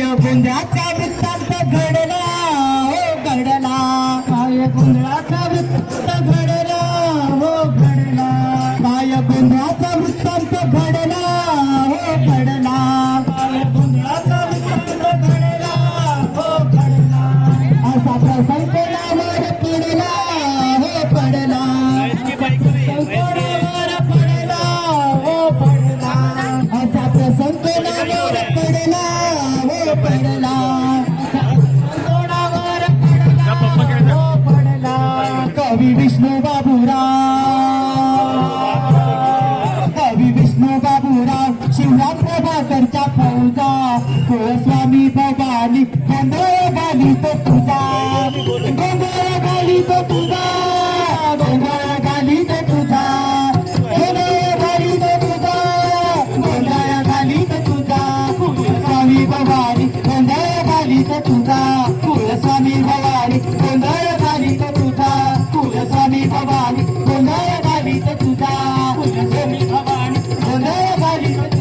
गोंधळाचा वृत्तांत घडला हो घडला. काय गोंधळाचा वृत्तांत घडला हो घडला. काय गोंधळाचा वृत्तांत घडला हो घडला. काय गोंधळाचा वृत्तांत घडला हो घडला. असा प्रसंग पडला हो पडला. पडला हो पडला. असा प्रसंग पडला. कवि विष्णू बाबूराव. कवि विष्णू बाबूराव शिवराम प्रभाकरच्या फौजा. तो स्वामी भवानी गोंधळ घाली तो तुझा कुलस्वामी भवानी गोंधळ झाली तर तुझा कुलस्वामी भवानी गोंधळ झाली तर तुझा कुलस्वामी भवानी गोंधळ झाली तर